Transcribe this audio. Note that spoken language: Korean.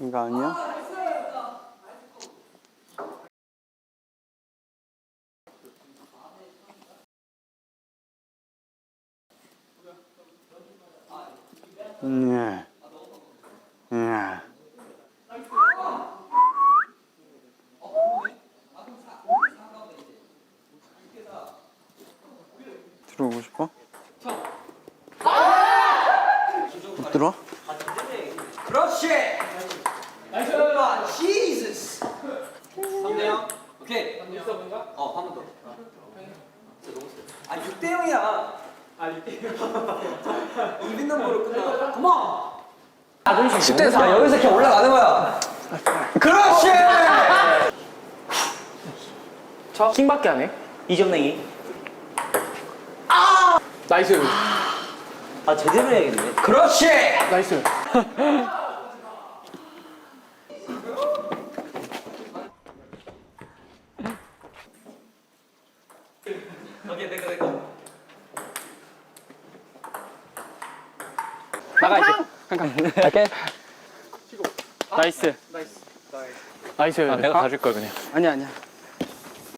이거 아니야? 네. 네. 들어오고 싶어? 못 들어? 그렇지. 나이스. 지저스. 3대 0. 오케이. 어, 한 번 더. 아, 6대 0이야. 아, 6대 0. 이빈 넘버로 끝나. 컴온. 10대 4. 여기서 이렇게 올라가는 거야. 그렇지. 킹밖에 안 해? 이점냉이. 나이스. 아, 제대로 해야겠네. 그렇지. 나이스. 오케이, 내가 내가. 나가 이제. 잠깐. 갈게. 나이스. 나이스. 나이스. 내가 가줄 걸 그냥. 아니야 아니야